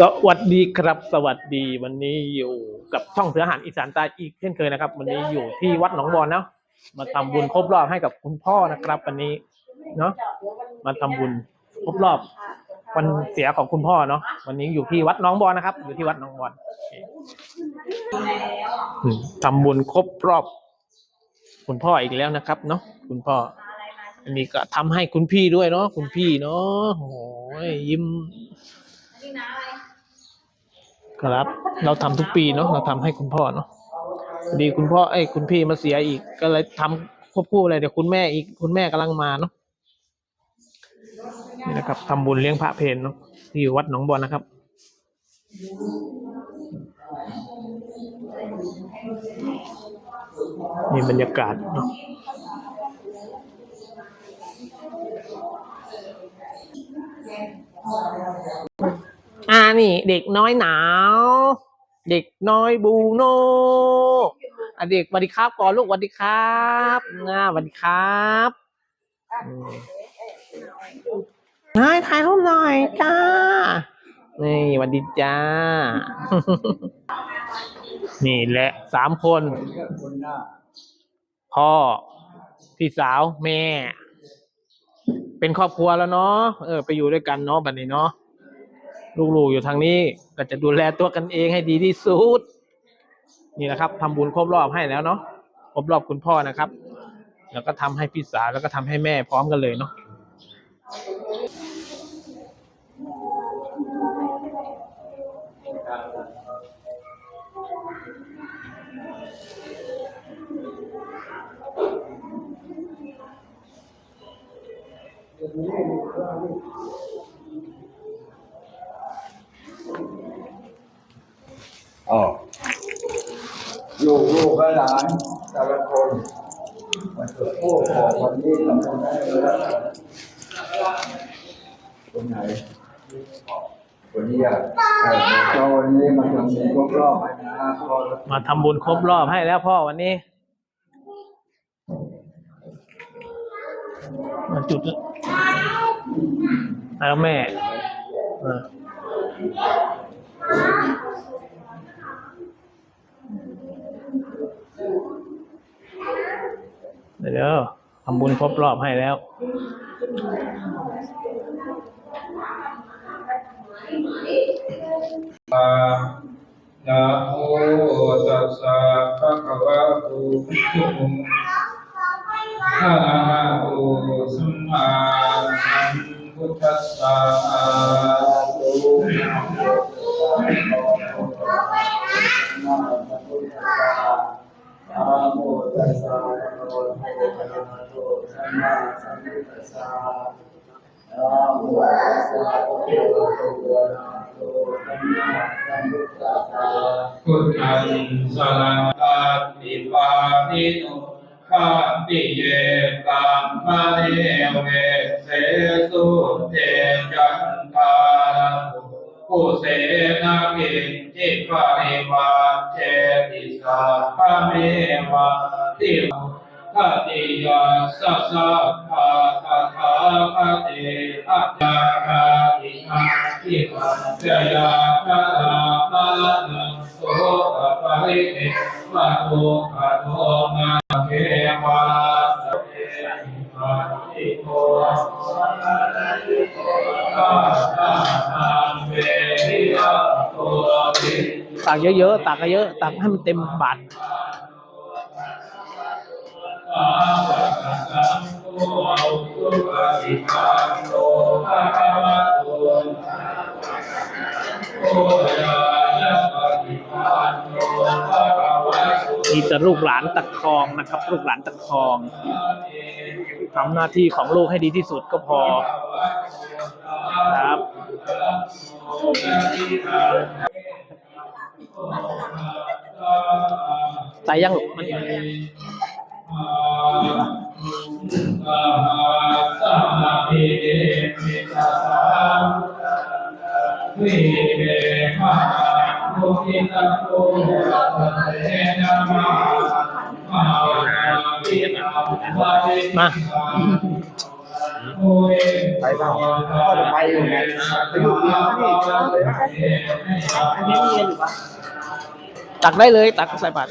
สวัสดีครับ สวัสดีวันนี้อยู่กับช่องเสืออาหารอีสานใต้อีกเช่นเคยนะครับ วันนี้อยู่ที่วัดหนองบอนเนาะมาทำบุญครบรอบให้กับคุณพ่อนะครับ วันนี้เนาะมาทำบุญครบรอบวันเสียของคุณพ่อเนาะวันนี้อยู่ที่วัดหนองบอนนะครับ อยู่ที่วัดหนองบอนอืมทำบุญครบรอบ คุณพ่ออีกแล้วนะครับ เนาะคุณพ่อ อันนี้ก็ทำให้คุณพี่ด้วยเนาะคุณพี่เนาะโอ้ยยิ้ม ครับ เราทำทุกปีเนาะเราทำให้คุณพ่อเนาะพอดีคุณพ่อไอ้คุณพี่มาเสียอีก ก็เลยทำควบคู่เลยเดี๋ยวคุณแม่อีกคุณแม่กำลังมาเนาะนี่นะครับทำบุญเลี้ยงพระเพนเนาะที่วัดหนองบอนนะครับนี่บรรยากาศเนาะ นี่ เด็กน้อยหนาว เด็กน้อยบูโนอะเด็กสวัสดีครับก่อนลูกสวัสดีครับอ่าสวัสดีครับนายถ่ายรูปหน่อยจ้า นี่สวัสดีจ้า นี่แหละสามคน พ่อ พี่สาวแม่ เป็นครอบครัวแล้วเนาะเออ ไปอยู่ด้วยกันเนาะบัดนี้เนาะ ลูกๆอยู่ทางนี้ก็จะดูแลตัวกันเองให้ดีที่สุด นี่นะครับทำบุญครบรอบให้แล้วเนาะครบรอบคุณพ่อนะครับ แล้วก็ทำให้พี่สาวแล้วก็ทำให้แม่พร้อมกันเลยเนาะ อ๋อลูกลูกและหลานแต่ละคนมาเกิดโอ้ของวันนี้ทำบุญให้แล้วคนไหนคนนี้อะเออวันนี้มันทำบุญครบรอบให้นะพ่อมาทำบุญครบรอบให้แล้วพ่อวันนี้มาจุดแล้วแม่เออ เดี๋ยวทำบุญครบรอบให้แล้วนะโมตัสสะภะคะวะโตอะระหะโตสัมมาสัมพุทธัสสะ พุทธังสรณัสสิปานิโนข้าปิเยกัมมะเนเวเสสุเตจันทานุกุเสนากิจิปาริวาเทติสาภะเมวะติท ติยาสัสสะภาตถาคติอัจจาราติอาทิปัญจยาภะราภะนังโสปะริเนมาโตภะโตมาเทวาเตมาติโกข้าตาธังเวริยะโตติตักเยอะๆตักเยอะๆตักให้มันเต็มบาท มีแต่ลูกหลานตะคองนะครับ ลูกหลานตะคองทำหน้าที่ของลูกให้ดีที่สุดก็พอครับใส่ยังมันวิเวหะโมทิตะโกสัพเพน มามาวินาวินามาไปเปล่าก็จะไปอยู่ไงไปอยู่ที่นี่เลยนะอันนี้มีเงินอยู่ปะตักได้เลย ตักใส่บาตร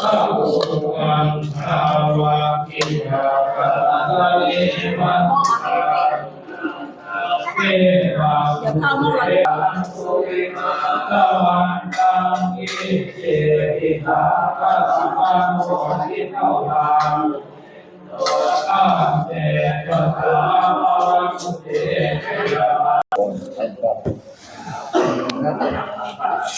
หม้อแล้วเรามันต้องเรียน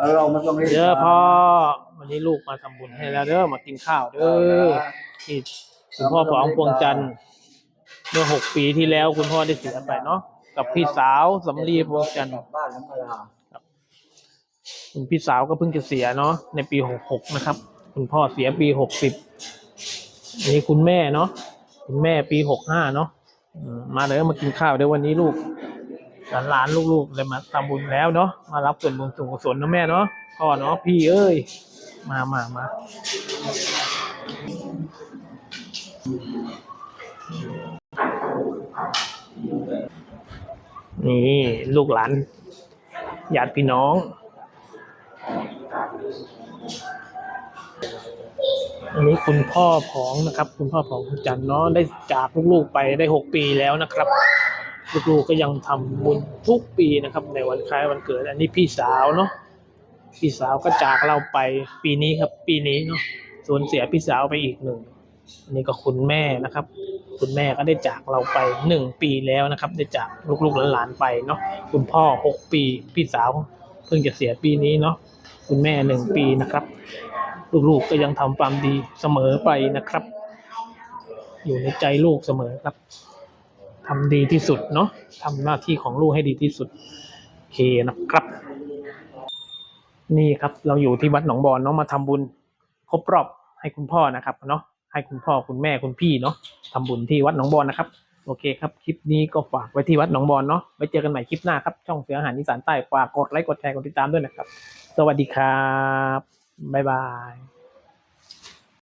เด้อพ่อวันนี้ลูกมาทำบุญให้แล้วเด้อมากินข้าวเด้อที่คุณพ่อของพวงจันทร์เมื่อหกปีที่แล้วคุณพ่อได้เสียไปเนาะกับพี่สาวสำลีพวงจันทร์ บ้านน้ำพลาคุณพี่สาวก็เพิ่งจะเสียเนาะในปีหกหกนะครับ คุณพ่อเสียปีหกสิบนี่คุณแม่เนาะคุณแม่ปีหกห้าเนาะอืมมาเลยมากินข้าวเดี๋ยววันนี้ลูก หลานๆลูกๆเลยมาทำบุญแล้วเนาะมารับส่วนบุญส่วนกุศลนะแม่เนาะพ่อเนาะพี่เอ้ย มามามานี่ลูกหลานญาติพี่น้อง อันนี้คุณพ่อผองนะครับ คุณพ่อผองคุณจันเนาะได้จากลูกๆไปได้หกปีแล้วนะครับ ลูกๆก็ยังทำบุญทุกปีนะครับ ในวันคล้ายวันเกิด อันนี้พี่สาวเนาะพี่สาวก็จากเราไปปีนี้ครับ ปีนี้เนาะส่วนเสียพี่สาวไปอีกหนึ่งอันนี้ก็คุณแม่นะครับ คุณแม่ก็ได้จากเราไปหนึ่งปีแล้วนะครับ ได้จากลูกๆหลานๆไปเนาะคุณพ่อหกปี พี่สาวเพิ่งจะเสียปีนี้เนาะคุณแม่หนึ่งปีนะครับ ลูกๆก็ยังทำความดีเสมอไปนะครับ อยู่ในใจลูกเสมอครับ ทำดีที่สุดเนาะทำหน้าที่ของลูกให้ดีที่สุดโอเคนะครับ นี่ครับเราอยู่ที่วัดหนองบอนเนาะมาทำบุญครบรอบให้คุณพ่อนะครับเนาะให้คุณพ่อคุณแม่คุณพี่เนาะทำบุญที่วัดหนองบอนนะครับโอเคครับคลิปนี้ก็ฝากไว้ที่วัดหนองบอนเนาะไว้เจอกันใหม่คลิปหน้าครับช่องเสืออาหารอีสานใต้ฝากกดไลค์กดแชร์กดติดตามด้วยนะครับ สวัสดีครับบ๊ายบาย